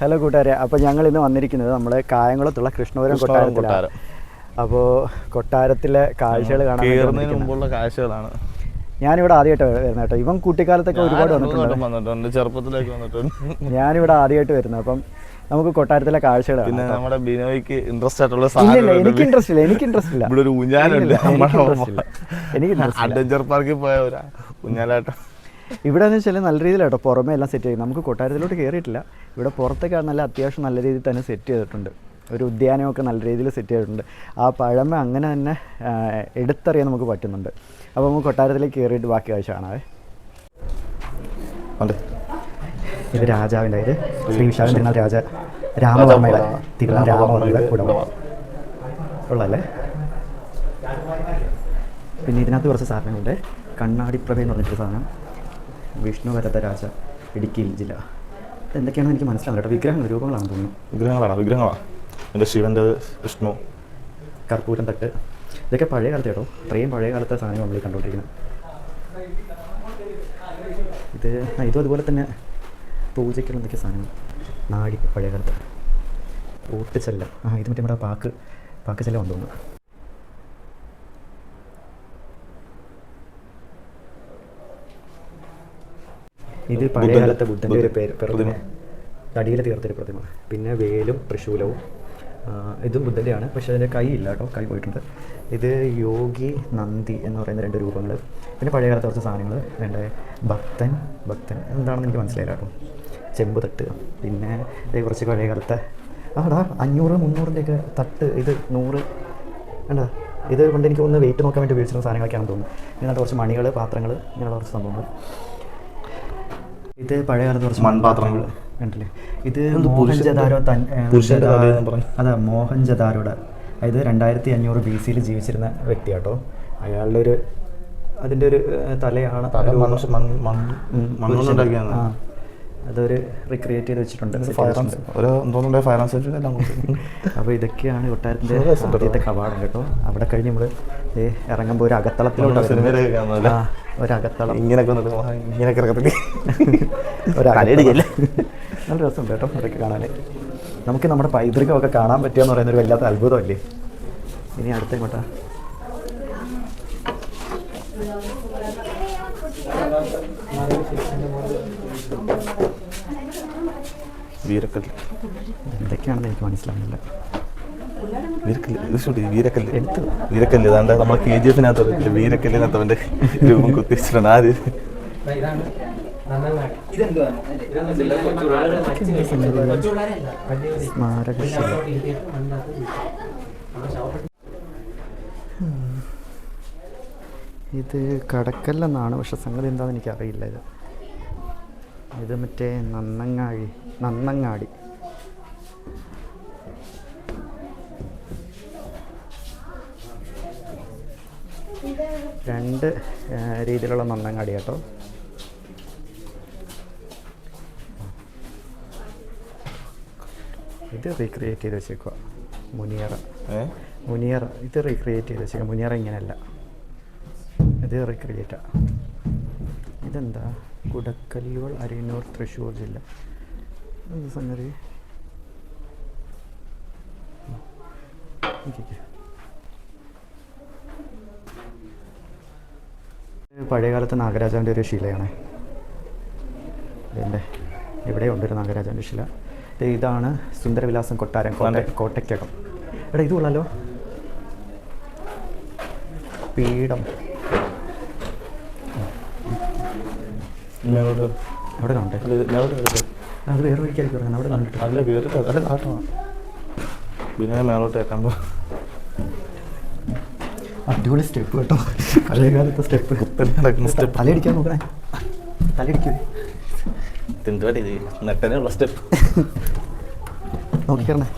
Hello കൂട്ടുകാരെ അപ്പോൾ ഞങ്ങൾ ഇന്ന് വന്നിരിക്കുന്നത് നമ്മുടെ കായംകുളത്തുള്ള കൃഷ്ണപുരം കൊട്ടാരത്തിലാണ്. അപ്പോൾ കൊട്ടാരത്തിലെ കാഴ്ചകൾ കാണാൻ. മുമ്പുള്ള കാഴ്ചകളാണ്. ഞാനിവിടെ ആദ്യമായിട്ട് വരുന്നത് കേട്ടോ. ഇവൻ കുട്ടിക്കാലത്തൊക്കെ ഒരുപാട് വന്നിട്ടുണ്ട്. ചെറുപ്പത്തിലേക്ക് വന്നിട്ടുണ്ട്. ഞാനിവിടെ ആദ്യമായിട്ട് വരുന്നത്. അപ്പം നമുക്ക് കൊട്ടാരത്തിലെ കാഴ്ചകൾ പിന്നെ നമ്മുടെ ബിനോയ്ക്ക് ഇൻട്രസ്റ്റ് ആയിട്ടുള്ള സാധനം എനിക്ക് ഇൻട്രസ്റ്റ് ഇല്ല എനിക്ക് ഇൻട്രസ്റ്റ് ഇല്ല. ഇവിടെ ഒരു ഊഞ്ഞാലുണ്ട്. അഡ്വഞ്ചർ പാർക്കിൽ പോയ ഒരു ഊഞ്ഞാലാട്ടം. ഇവിടെ എന്ന് വെച്ചാൽ നല്ല രീതിയിൽ കേട്ടോ പുറമേ എല്ലാം സെറ്റ് ചെയ്യും നമുക്ക് കൊട്ടാരത്തിലോട്ട് കയറിയിട്ടില്ല ഇവിടെ പുറത്തൊക്കെ നല്ല അത്യാവശ്യം നല്ല രീതിയിൽ തന്നെ സെറ്റ് ചെയ്തിട്ടുണ്ട്. ഒരു ഉദ്യാനമൊക്കെ നല്ല രീതിയിൽ സെറ്റ് ചെയ്തിട്ടുണ്ട്. ആ പഴമ അങ്ങനെ തന്നെ എടുത്തറിയാൻ നമുക്ക് പറ്റുന്നുണ്ട്. അപ്പോൾ നമുക്ക് കൊട്ടാരത്തിലേക്ക് കയറിയിട്ട് ബാക്കി കാഴ്ച കാണാവേ ഇത് രാജാവിന്റെ ഇത്. ശ്രീ തിരുനാൾ രാജ രാമവർമ്മയുടെ തിരുനാൾ രാമവർമ്മയുടെ കുടുംബം ഉള്ളല്ലേ പിന്നെ ഇതിനകത്ത് കുറച്ച് സാധനങ്ങളുണ്ട്. കണ്ണാടിപ്രഭ എന്ന് പറഞ്ഞിട്ടൊരു സാധനം. വിഷ്ണു വരദരാജ ഇടുക്കിയിൽ ജില്ല. എന്തൊക്കെയാണെന്ന് എനിക്ക് മനസ്സിലാവില്ല കേട്ടോ. വിഗ്രഹങ്ങൾ രൂപങ്ങളാണെന്ന് തോന്നുന്നു. വിഗ്രഹങ്ങളാണ്? വിഗ്രഹങ്ങളാണ് എന്റെ ശിവന്റെ വിഷ്ണു. കർപ്പൂരം തട്ട്. ഇതൊക്കെ പഴയ കാലത്തെ കേട്ടോ. അത്രയും പഴയ കാലത്തെ സാധനം നമ്മൾ കണ്ടുകൊണ്ടിരിക്കുന്നത്. ഇത് ഇതും അതുപോലെ തന്നെ പൂജയ്ക്കുള്ള എന്തൊക്കെ സാധനങ്ങൾ. നാടി പഴയ കാലത്ത്. ഊട്ടുചെല്ലം ആ ഇത് മറ്റേ നമ്മുടെ പാക്ക് പാക്ക് ചെല്ലം തോന്നുന്നു. ഇത് പഴയ ബുദ്ധന്റെ- ഒരു പേര് പ്രതിമ. തടിയിൽ തീർത്തൊരു പ്രതിമ. പിന്നെ വേലും തൃശൂലവും ഇതും ബുദ്ധന്റെയാണ്. പക്ഷേ അതിന്റെ കൈ ഇല്ല കേട്ടോ. കൈ പോയിട്ടുണ്ട്. ഇത് യോഗി നന്ദി എന്ന് പറയുന്ന രണ്ട് രൂപങ്ങൾ പിന്നെ പഴയ കാലത്തെ കുറച്ച് സാധനങ്ങൾ രണ്ട് ഭക്തൻ ഭക്തൻ. എന്താണെന്ന് എനിക്ക് മനസ്സിലായില്ല കേട്ടോ. ചെമ്പ് തട്ട്. പിന്നെ ഇത് കുറച്ച് പഴയ കാലത്തെ ആ അതാ അഞ്ഞൂറ് മുന്നൂറിന്റെയൊക്കെ തട്ട്. ഇത് നൂറ്. വേണ്ട ഇത് കൊണ്ട് എനിക്ക് ഒന്ന് വെയിറ്റ് നോക്കാൻ വേണ്ടി ഉപയോഗിച്ചിരുന്ന സാധനങ്ങളൊക്കെയാണെന്ന് തോന്നുന്നു. ഇതിനകത്ത് കുറച്ച് മണികൾ പാത്രങ്ങൾ ഇങ്ങനെയുള്ള കുറച്ച് സംഭവങ്ങൾ ഇത് പഴയ കാലത്ത് കുറച്ച് മൺപാത്രങ്ങൾ. കണ്ടില്ലേ? ഇത് മോഹൻജദാരോ തൻ അതാ മോഹൻജദാരോടെ അതായത് രണ്ടായിരത്തി അഞ്ഞൂറ് ബി സിയിൽ ജീവിച്ചിരുന്ന വ്യക്തി കേട്ടോ അയാളുടെ ഒരു അതിന്റെ ഒരു തലയാണ് തല മണ്ണ് മണ്ണ് അതൊരു റിക്രിയേറ്റ് ചെയ്ത് വെച്ചിട്ടുണ്ട്. ഒരു എന്തോന്നുണ്ട് ഫയർ ആൻഡ് എല്ലാം അപ്പോൾ ഇതൊക്കെയാണ് കൊട്ടാരത്തിന്റെ ആദ്യത്തെ കവാടം കേട്ടോ. അവിടെ കഴിഞ്ഞ് നമ്മൾ ഇറങ്ങുമ്പോൾ ഒരു അകത്തളത്തിലോട്ട് കാണുന്നതല്ലേ? ഒരു അകത്തളം. ഇങ്ങനെയൊക്കെ വന്നിട്ട് ഇങ്ങനെയൊക്കെ ഇറക്കത്തില്ലേ ഒരു? നല്ല രസമുണ്ട് കേട്ടോ അതൊക്കെ കാണാൻ നമുക്ക് നമ്മുടെ പൈതൃകമൊക്കെ കാണാൻ പറ്റുക എന്ന് പറയുന്ന ഒരു വല്ലാത്ത അത്ഭുതമല്ലേ? ഇനി അടുത്ത ഇങ്ങോട്ടാ വീരക്കല്ല്. എന്തൊക്കെയാണെന്ന് എനിക്ക് മനസ്സിലാവുന്നില്ല. വീരക്കല്ല് വീരക്കല്ല്. എടുത്തു. വീരക്കല്ല് ഏതാണ്ട് നമ്മളെ കെ ജി എഫിനകത്ത് വീരക്കല്ലിനകത്ത് അവന്റെ രൂപം കുത്തിച്ചിട്ടുണ്ട് ആര്? സ്മാരകശില ഇത് കടക്കല്ലെന്നാണ് പക്ഷെ സംഗതി എന്താണെന്ന് എനിക്കറിയില്ല ഇത്. ഇത് മറ്റേ നന്നങ്ങാഴി നന്നങ്ങാടി. രണ്ട് രീതിയിലുള്ള നന്നങ്ങാടി കേട്ടോ. ഇത് റീക്രിയേറ്റ് ചെയ്ത് വെച്ചേക്കുക മുനിയറ. മുനിയറ. ഇത് റീക്രിയേറ്റ് ചെയ്ത് വെച്ചേക്കുക മുനിയറ ഇങ്ങനെയല്ല. ഇത് റിക്രിയേറ്റാണ് ഇതെന്താ? കുടക്കല്ലുകൾ അരിയന്നൂർ തൃശ്ശൂർ ജില്ല. എന്ത് സംഗതി? പഴയകാലത്ത് നാഗരാജാവിന്റെ ഒരു ശിലയാണ്. ഇതിന്റെ ഇവിടെ ഉണ്ട് ഒരു നാഗരാജാവിന്റെ ശില. ഇതാണ് സുന്ദരവിലാസം കൊട്ടാരം കോട്ട കോട്ടയ്ക്കകം. എടാ ഇത് കൊള്ളാലോ. പീഠം. അവിടെ കണ്ടേ. അത് വേറെ വഴിക്കായിരിക്കും അവിടെ കണ്ടിട്ട് അല്ല കേറിട്ട് അല്ല കാട്ടണം? പിന്നെ മേലോട്ട് ഏക്കാൻ അടിപൊളി സ്റ്റെപ്പ് കേട്ടോ. പഴയ കാലത്തെ സ്റ്റെപ്പ്. നടക്കുന്ന സ്റ്റെപ്പ്. തലയടിക്കാൻ നോക്കണേ. തലയടിക്കേ. ഇത്? നെട്ടനുള്ള സ്റ്റെപ്പ്. നോക്കിക്കറണേ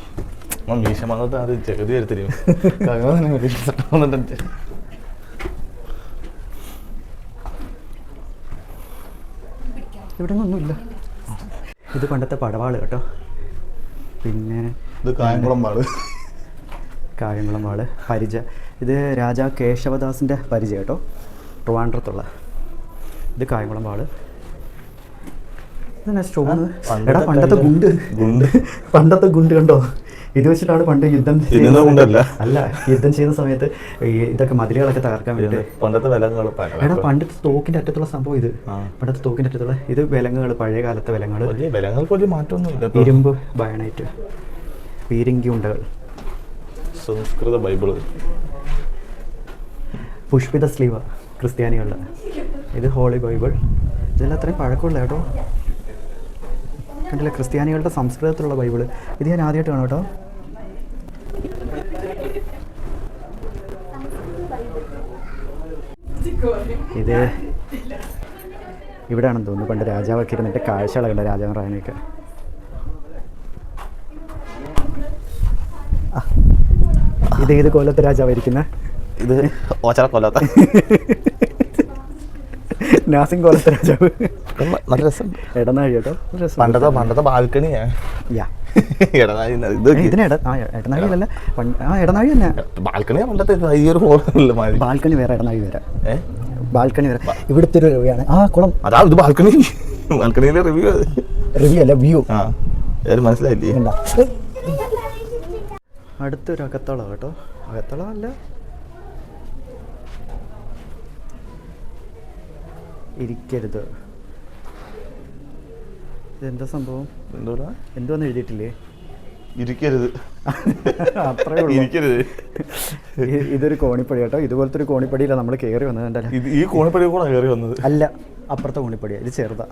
മീശ വന്നിട്ട് അത് ജഗതി വരുത്തരും ഇവിടെ ഒന്നുമില്ല ഇത് പണ്ടത്തെ പടവാൾ കേട്ടോ. പിന്നെ ഇത് കായംകുളം വാൾ കായംകുളം വാൾ പരിച. ഇത് രാജാ കേശവദാസിന്റെ പരിചയ കേട്ടോ. ട്രിവാൻഡ്രത്തുള്ള. ഇത് കായംകുളം വാൾ പണ്ടത്തെ എടാ പണ്ടത്തെ ഗുണ്ട്. ഗുണ്ട്. പണ്ടത്തെ ഗുണ്ട് കണ്ടോ? ഇത് വെച്ചിട്ടാണ് പണ്ട് യുദ്ധം അല്ല യുദ്ധം ചെയ്യുന്ന സമയത്ത് ഇതൊക്കെ മതിലുകളൊക്കെ തകർക്കാൻ വേണ്ടി പണ്ടത്തെ വിലങ്ങൾ എടാ പണ്ടത്തെ തോക്കിന്റെ അറ്റത്തുള്ള സംഭവം ഇത്. പണ്ടത്തെ തോക്കിന്റെ അറ്റത്തുള്ള ഇത് വിലങ്ങുകൾ പഴയ കാലത്തെ വിലങ്ങൾ മാറ്റമൊന്നുമില്ല. ഇരുമ്പ് ബയണൈറ്റ് പീരിങ്കി ഉണ്ടകൾ. സംസ്കൃത ബൈബിൾ. പുഷ്പിത സ്ലീവ ക്രിസ്ത്യാനികളുടെ. ഇത് ഹോളി ബൈബിൾ. ഇതെല്ലാം അത്രയും പഴക്കമുള്ള കേട്ടോ. കണ്ടില്ല ക്രിസ്ത്യാനികളുടെ സംസ്കൃതത്തിലുള്ള ബൈബിൾ. ഇത് ഞാൻ ആദ്യമായിട്ട് കാണാം കേട്ടോ. ഇത് ഇവിടെയാണെന്ന് തോന്നുന്നു. പണ്ട് രാജാവൊക്കെ ഇരുന്നിട്ട് കാഴ്ചകളൊക്കെ കണ്ട രാജാവ് റാണിയൊക്കെ. ഇത് ഏത് കൊല്ലത്തെ രാജാവായിരിക്കുന്നത് ഇത് ഓച്ചറ കൊല്ലത്തെ. നാസിം കൊല്ലത്തെ രാജാവ്. നല്ല രസം. എടനാഴി കേട്ടോ. പണ്ടത്തെ പണ്ടത്തെ ബാൽക്കണിയാ ഇടനാഴി ഇത് ഏ, ഇതിന് എട ആ എടനാഴി തന്നെ. ബാൽക്കണിയാ പണ്ടത്തെ ഈ ഒരു ഹോളല്ല ബാൽക്കണി വേറെ ഇടനാഴി വേറെ. ബാൽക്കണി വേറെ. ഇവിടുത്തെ ഒരു രൂപയാണ് ആ കുളം അതാ ഇത് ബാൽക്കണി. ബാൽക്കണിയിലെ റിവ്യൂ റിവ്യൂ അല്ല വ്യൂ ആ മനസ്സിലായില്ലേ? അടുത്തൊരു അകത്തളം കേട്ടോ. അകത്തളം അല്ല. ഇരിക്കരുത്. ഇതെന്താ സംഭവം? എന്തോടാ? എന്തോന്ന് എഴുതിയിട്ടില്ലേ? ഇരിക്കരുത്. അത്രേ ഉള്ളൂ. ഇരിക്കരുത്. ഇതൊരു കോണിപ്പടി കേട്ടോ. ഇതുപോലത്തെ ഒരു കോണിപ്പടിയില്ല നമ്മൾ കയറി വന്നത് എന്തായാലും ഈ കോണിപ്പടി കൂടെ കയറി വന്നത്. അല്ല അപ്പുറത്തെ കോണിപ്പടിയാ. ഇത് ചെറുതാ.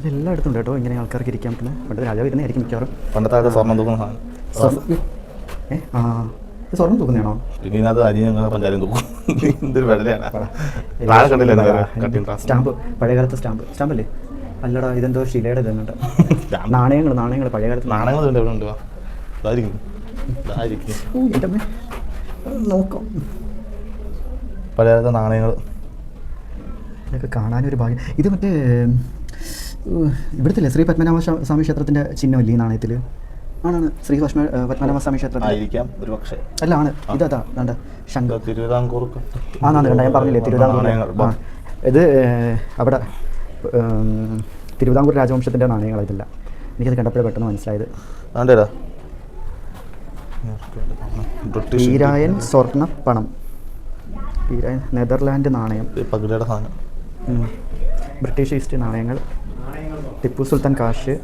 ഇതെല്ലായിടത്തും കേട്ടോ. ഇങ്ങനെ ആൾക്കാർക്ക് ഇരിക്കാൻ പറ്റുന്ന. പണ്ട് രാജാവ് ഇരുന്നായിരിക്കും മിക്കവാറും. പണ്ടത്തെ സ്വർണം തൂക്കുന്ന സാധനം. ഏ? ആ. ഇത് സ്വർണം തൂക്കുന്നതാണോ? ഇതിനകത്ത് തൂക്കും. എന്തൊരു വെള്ളയാണ് സ്റ്റാമ്പ് പഴയകാലത്തെ സ്റ്റാമ്പ്. സ്റ്റാമ്പല്ലേ? അല്ലടാ ഇതെന്തോ ശിലയുടെ ഇതുണ്ട് നാണയങ്ങൾ നാണയങ്ങൾ പഴയകാലത്ത് നാണയങ്ങൾ. നോക്കാം. പഴയകാലത്തെ നാണയങ്ങൾ. ഇതൊക്കെ കാണാനൊരു ഭാഗ്യം. ഇത് മറ്റേ ഇവിടുത്തെ ശ്രീ പത്മനാഭ സ്വാമി ക്ഷേത്രത്തിന്റെ ചിഹ്നമല്ലേ ഈ നാണയത്തിൽ ആണാണ് ശ്രീ പത്മ പത്മനാഭ സ്വാമി ക്ഷേത്രത്തിൽ. ആയിരിക്കാം ഒരു പക്ഷേ അല്ല ആണ്. ഇതാ തിരുവിതാംകൂർ കണ്ട ഞാൻ പറഞ്ഞില്ലേ തിരുവിതാംകൂർ. നാണയങ്ങൾ. ഇത് അവിടെ തിരുവിതാംകൂർ രാജവംശത്തിന്റെ നാണയങ്ങൾ ഇതല്ല. എനിക്കത് കണ്ടപ്പോഴേ പെട്ടെന്ന് മനസ്സിലായത്. ീരായൻ സ്വർണ പണം. പീരായൻ നെതർലാൻഡ് നാണയം. ബ്രിട്ടീഷ് ഈസ്റ്റ് നാണയങ്ങൾ. ടിപ്പു സുൽത്താൻ കാശ്.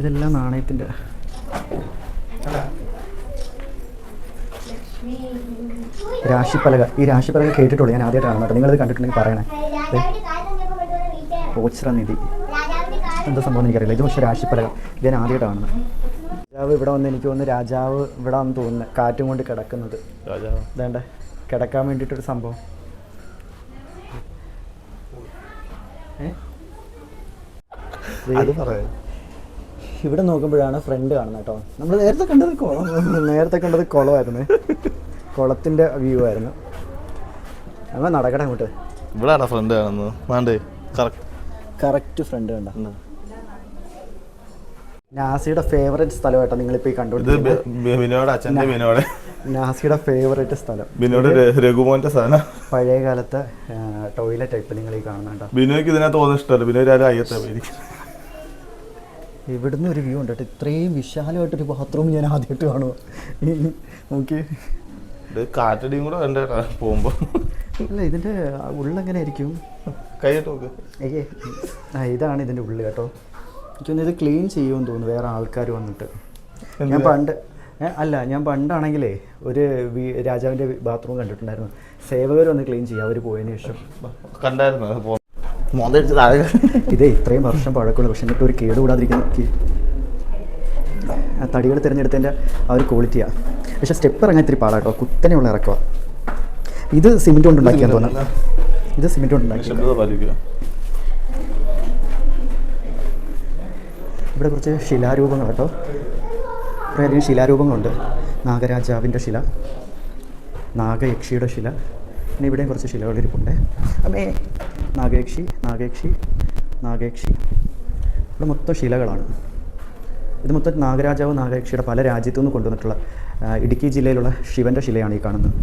ഇതെല്ലാം നാണയത്തിന്റെ. രാശിപ്പലക ഈ രാശിപ്പലക കേട്ടിട്ടുള്ളൂ ഞാൻ ആദ്യമായിട്ട് കാണുന്നത് നിങ്ങളിത് കണ്ടിട്ടുണ്ടെങ്കിൽ പറയണേ. നിധി എന്താ സംഭവം എനിക്കറിയില്ല. ഇത് പക്ഷേ രാശിപ്പലക. ഇത് ഞാൻ ആദ്യമായിട്ടാണ്. കാണുന്നത് രാജാവ് ഇവിടെ വന്ന് എനിക്ക് തോന്നുന്നു രാജാവ് ഇവിടെ വന്ന് തോന്നുന്നത് കാറ്റും കൊണ്ട് കിടക്കുന്നത്. രാജാവ്. വേണ്ട കിടക്കാൻ വേണ്ടിയിട്ടൊരു സംഭവം. ഏ? അത് പറയാം. ഇവിടെ നോക്കുമ്പോഴാണ് ഫ്രണ്ട് കാണുന്നത് കേട്ടോ. നമ്മൾ നേരത്തെ കണ്ടത് കുളം നേരത്തെ കണ്ടത് കുളമായിരുന്നു. കുളത്തിന്റെ വ്യൂ ആയിരുന്നു. നമ്മൾ നടക്കട്ടെ അങ്ങോട്ട്. ഇവിടെ ഫ്രണ്ട് കാണുന്നത്? വേണ്ടേ? കറക്റ്റ് കറക്റ്റ് ഫ്രണ്ട് കണ്ട. നാസിയുടെ ഫേവറേറ്റ് സ്ഥലം കേട്ടോ നിങ്ങളിപ്പോൾ ഈ ബിനോയുടെ നാസിയുടെ ഫേവറേറ്റ് സ്ഥലം. രഘുമോന്റെ സ്ഥലം പഴയ കാലത്തെ ടോയ്ലറ്റ് ടൈപ്പ് നിങ്ങൾ ഈ കാണുന്നുണ്ടോ ബിനോയ്ക്ക് ഇതിനകത്ത് തോന്നുന്ന ഇഷ്ടമല്ല. ബിനോയ് ആരും അയ്യത്തെ ഇവിടുന്ന് ഒരു വ്യൂ ഉണ്ട് കേട്ടോ. ഇത്രയും വിശാലമായിട്ടൊരു ബാത്റൂം ഞാൻ ആദ്യമായിട്ട് കാണുക നോക്കി ഇത് കാറ്റടിയും കൂടെ വേണ്ട പോകുമ്പോ? അല്ല ഇതിന്റെ ഉള്ളെങ്ങനെ ആയിരിക്കും കൈയിട്ട് നോക്ക്. ഏയ് ആ ഇതാണ് ഇതിന്റെ ഉള്ളിൽ കേട്ടോ. എനിക്കൊന്ന് ഇത് ക്ലീൻ ചെയ്യുമെന്ന് തോന്നുന്നു. വേറെ ആൾക്കാർ വന്നിട്ട്. ഞാൻ പണ്ട് അല്ല ഞാൻ പണ്ടാണെങ്കിലേ ഒരു രാജാവിന്റെ രാജാവിന്റെ ബാത്റൂം കണ്ടിട്ടുണ്ടായിരുന്നു. സേവകർ വന്ന് ക്ലീൻ ചെയ്യുക അവർ പോയതിന് ശേഷം. കണ്ടായിരുന്നു? താഴെ. ഇതേ ഇത്രയും വർഷം പഴക്കമുള്ള പക്ഷെ എന്നിട്ട് ഒരു കേട് കൂടാതിരിക്കുന്ന ആ തടികൾ തിരഞ്ഞെടുത്തതിന്റെ ആ ഒരു ക്വാളിറ്റിയാണ് പക്ഷെ സ്റ്റെപ്പ് ഇറങ്ങാൻ ഇത്തിരി പാടാട്ടോ. കുത്തനെയുള്ള ഇറക്കുക ഇത് സിമെന്റ് കൊണ്ട് ഉണ്ടാക്കിയാൽ തോന്നുന്നു. ഇത് സിമെന്റ് കൊണ്ട് ഉണ്ടാക്കി ഇവിടെ കുറച്ച് ശിലാരൂപങ്ങൾ കേട്ടോ കുറേയധികം ശിലാരൂപങ്ങളുണ്ട്. നാഗരാജാവിന്റെ ശില നാഗയക്ഷിയുടെ ശില പിന്നെ ഇവിടെയും കുറച്ച് ശിലകളിരിപ്പുണ്ട്. അമ്മേ നാഗയക്ഷി നാഗേക്ഷി നാഗേക്ഷി. ഇവിടെ മൊത്തം ശിലകളാണ്. ഇത് മൊത്തം നാഗരാജാവ് നാഗേക്ഷിയുടെ പല രാജ്യത്തു നിന്ന് കൊണ്ടുവന്നിട്ടുള്ള ഇടുക്കി ജില്ലയിലുള്ള ശിവന്റെ ശിലയാണ് ഈ കാണുന്നത്.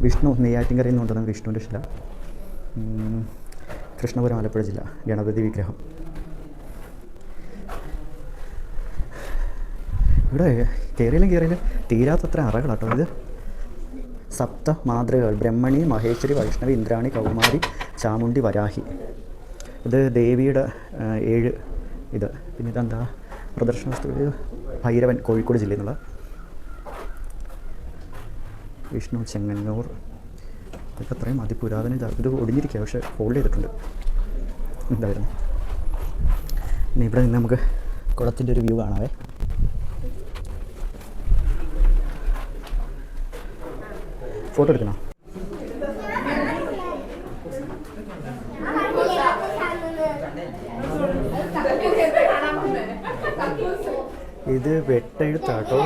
വിഷ്ണു നെയ്യാറ്റിൻകരയിൽ നിന്ന് കൊണ്ടുവന്ന വിഷ്ണുവിന്റെ ശില. കൃഷ്ണപുരം ആലപ്പുഴ ജില്ല ഗണപതി വിഗ്രഹം. ഇവിടെ കയറിയിലും കയറിയിലും തീരാത്തത്ര അറകളാട്ടോ ഇത്. സപ്ത മാതൃകകൾ ബ്രഹ്മണി മഹേശ്വരി വൈഷ്ണവി ഇന്ദ്രാണി കൗമാരി ചാമുണ്ടി വരാഹി. ഇത് ദേവിയുടെ ഏഴ് ഇത്. പിന്നെ ഇതെന്താ? പ്രദർശന വസ്തു ഭൈരവൻ കോഴിക്കോട് ജില്ലയിൽ നിന്നുള്ള വിഷ്ണു ചെങ്ങന്നൂർ. ഇതൊക്കെ അത്രയും അതിപുരാതന ഇതാ. ഒടിഞ്ഞിരിക്കുക പക്ഷേ ഹോൾഡ് ചെയ്തിട്ടുണ്ട്. എന്തായിരുന്നു? ഇനി ഇവിടെ നിന്ന് നമുക്ക് കുളത്തിന്റെ ഒരു വ്യൂ കാണാവേ. ഫോട്ടോ എടുക്കണോ? ഇത് വെട്ടെഴുത്താട്ടോ.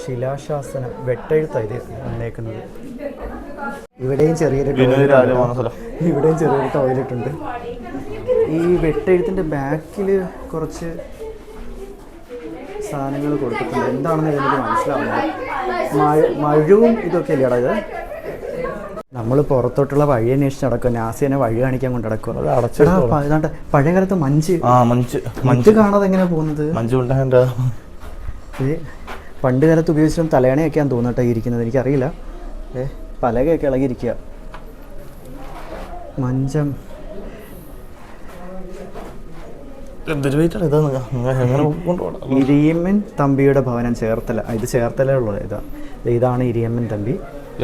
ശിലാശാസനം വെട്ടെഴുത്താ ഇത് വന്നേക്കുന്നത്. ഇവിടെയും ചെറിയൊരു ഇവിടെയും ചെറിയൊരു ടോയ്ലറ്റ് ഉണ്ട്. ഈ വെട്ടെഴുത്തിന്റെ ബാക്കിൽ കുറച്ച് സാധനങ്ങൾ കൊടുത്തിട്ടുണ്ട്. എന്താണെന്ന് എനിക്ക് മനസ്സിലാവുന്നില്ല. മഴ മഴവും ഇതൊക്കെ അല്ലേ ഇത് നമ്മൾ പുറത്തോട്ടുള്ള വഴി അന്വേഷിച്ച് നടക്കും. നാസിനെ വഴി കാണിക്കാൻ കൊണ്ട് നടക്കും. അത് അടച്ചിട്ടോളാം. പഴയ കാലത്ത് മഞ്ച്. ആ മഞ്ച് മഞ്ച് കാണാതെ എങ്ങനെയാ പോകുന്നത്? മഞ്ച് പണ്ട് കാലത്ത് ഉപയോഗിച്ചിട്ടും തലയണയൊക്കെയാണ് തോന്നട്ടെ ഇരിക്കുന്നത്. എനിക്കറിയില്ല. ഏ പലകയൊക്കെ ഇളകിയിരിക്കുക. മഞ്ചം. എന്തൊരു വെയിറ്റാണ് ഇതാ? നിങ്ങ നിങ്ങ എങ്ങനെ കൊണ്ടുപോകണം. ഇരിയമ്മൻ തമ്പിയുടെ ഭവനം ചേർത്തല. ഇത് ചേർത്തലുള്ള ഇതാ ഇതാണ് ഇരിയമ്മൻ തമ്പി.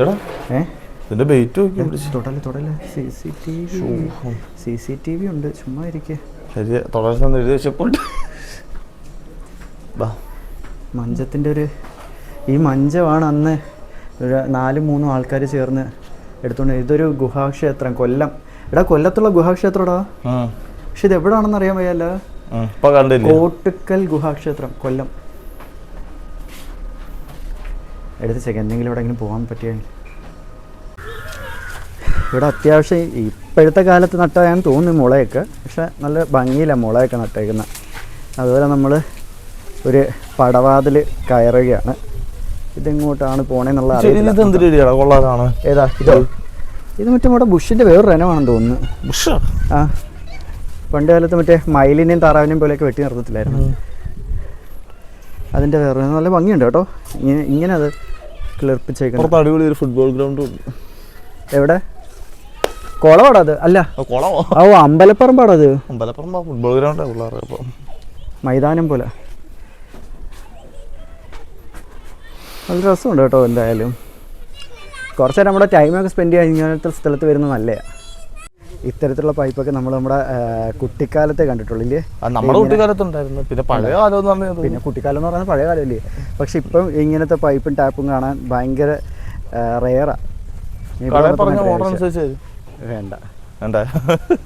എടാ ഏ? ഇതിന്റെ വെയിറ്റ് നോക്കി പിടിച്ച്. തൊടൽ തൊടൽ. C C T V C C T V ഉണ്ട്. ചുമ്മാ ഇരിക്കേ. ശരി തുടർന്ന് എഴുതി വെച്ചപ്പോൾ ബാ. മഞ്ചത്തിന്റെ ഒരു ഈ മഞ്ചമാണ് അന്ന് ഒരു നാലും മൂന്നും ആൾക്കാർ ചേർന്ന് എടുത്തോണ്ട് ഇതൊരു ഗുഹാക്ഷേത്രം കൊല്ലം. എടാ കൊല്ലത്തുള്ള ഗുഹാക്ഷേത്രടാ. പക്ഷെ ഇത് എവിടെയാണെന്ന് അറിയാൻ വയ്യല്ല. കോട്ടുക്കൽ ഗുഹാക്ഷേത്രം കൊല്ലം. എടുത്ത് ചെക്ക് എന്തെങ്കിലും എവിടെയെങ്കിലും പോകാൻ പറ്റിയെങ്കിൽ ഇവിടെ അത്യാവശ്യം ഇപ്പോഴത്തെ കാലത്ത് നട്ടാൻ തോന്നുന്നു മുളയൊക്കെ പക്ഷെ നല്ല ഭംഗിയില്ല മുളയൊക്കെ നട്ടേക്കുന്നത് അതുപോലെ നമ്മൾ ഒരു പടവാതിൽ കയറുകയാണ്. ഇതെങ്ങോട്ടാണ് പോണേന്നുള്ള ഏതാ? ഇതോ? ഇത് മറ്റേ നമ്മുടെ ബുഷിന്റെ വേറൊരു ഇനമാണെന്ന് തോന്നുന്നു. ബുഷ? ആ. പണ്ട് കാലത്ത് മറ്റേ മയിലിനെയും താറാവിനെയും പോലെയൊക്കെ വെട്ടി നിർത്തത്തില്ലായിരുന്നു അതിന്റെ വേറെ നല്ല ഭംഗിയുണ്ട് കേട്ടോ. ഇങ്ങനെ ഇങ്ങനെ അത് കിളിർപ്പിച്ചേക്കുന്നത് അടിപൊളി ഒരു ഫുട്ബോൾ ഗ്രൗണ്ട് എവിടെ? കുളമാടോ അത്? അല്ല. കുളമോ? ഓ അമ്പലപ്പറമ്പാടോ അത്? അമ്പലപ്പറമ്പ ഫുട്ബോൾ ഗ്രൗണ്ട് പിള്ളേർ മൈതാനം പോലെ. നല്ല രസമുണ്ട് കേട്ടോ എന്തായാലും. കുറച്ച് നേരം നമ്മുടെ ടൈമൊക്കെ സ്പെൻഡ് ചെയ്യാൻ ഇങ്ങനത്തെ സ്ഥലത്ത് വരുന്നത് നല്ലതാണ് ഇത്തരത്തിലുള്ള പൈപ്പൊക്കെ നമ്മൾ നമ്മുടെ കുട്ടിക്കാലത്തെ കണ്ടിട്ടുള്ളൂ ഇല്ലേ? നമ്മുടെ കുട്ടിക്കാലത്തുണ്ടായിരുന്നു. പിന്നെ പഴയ കാലം പിന്നെ കുട്ടിക്കാലം എന്ന് പറയുന്നത് പഴയ കാലമല്ലേ പക്ഷെ ഇപ്പം ഇങ്ങനത്തെ പൈപ്പും ടാപ്പും കാണാൻ ഭയങ്കര റെയറാ. വേണ്ട. വേണ്ട.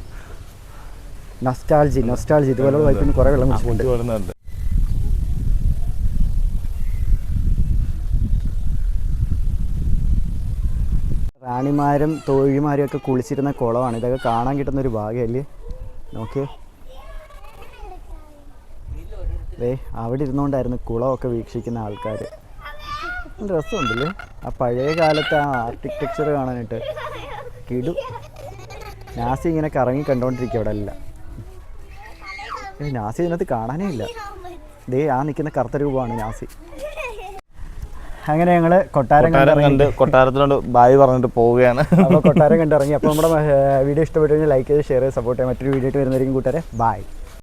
നൊസ്റ്റാൾജി നൊസ്റ്റാൾജി ഇതുപോലുള്ള പൈപ്പിന് കുറേ വെള്ളം കുടിച്ചിട്ടുണ്ട്. റാണിമാരും തോഴിമാരും ഒക്കെ കുളിച്ചിരുന്ന കുളമാണ്. ഇതൊക്കെ കാണാൻ കിട്ടുന്ന ഒരു ഭാഗമല്ലേ നോക്കി ദേ അവിടെ ഇരുന്നുകൊണ്ടായിരുന്നു കുളമൊക്കെ വീക്ഷിക്കുന്ന ആൾക്കാർ രസമുണ്ടല്ലേ? ആ പഴയ കാലത്തെ ആ ആർക്കിടെക്ചർ കാണാനായിട്ട് കിടു നാസി ഇങ്ങനെ കറങ്ങി കണ്ടോണ്ടിരിക്കും അവിടെ അല്ല നാസി ഇതിനകത്ത് കാണാനേ ഇല്ല. ദേ ആ നിൽക്കുന്ന കറുത്ത രൂപമാണ് നാസി. അങ്ങനെ ഞങ്ങൾ കൊട്ടാരം കണ്ട് കൊട്ടാരത്തിനോട് ബായ് പറഞ്ഞിട്ട് പോവുകയാണ്. അപ്പോൾ കൊട്ടാരം കണ്ടിറങ്ങി അപ്പോൾ നമ്മുടെ വീഡിയോ ഇഷ്ടപ്പെട്ടു കഴിഞ്ഞാൽ ലൈക്ക് ചെയ്ത് ഷെയർ ചെയ്ത് സപ്പോർട്ട് ചെയ്യാം മറ്റൊരു വീഡിയോ ആയിട്ട് വരുന്നതായിരിക്കും കൂട്ടുകാരെ. ബൈ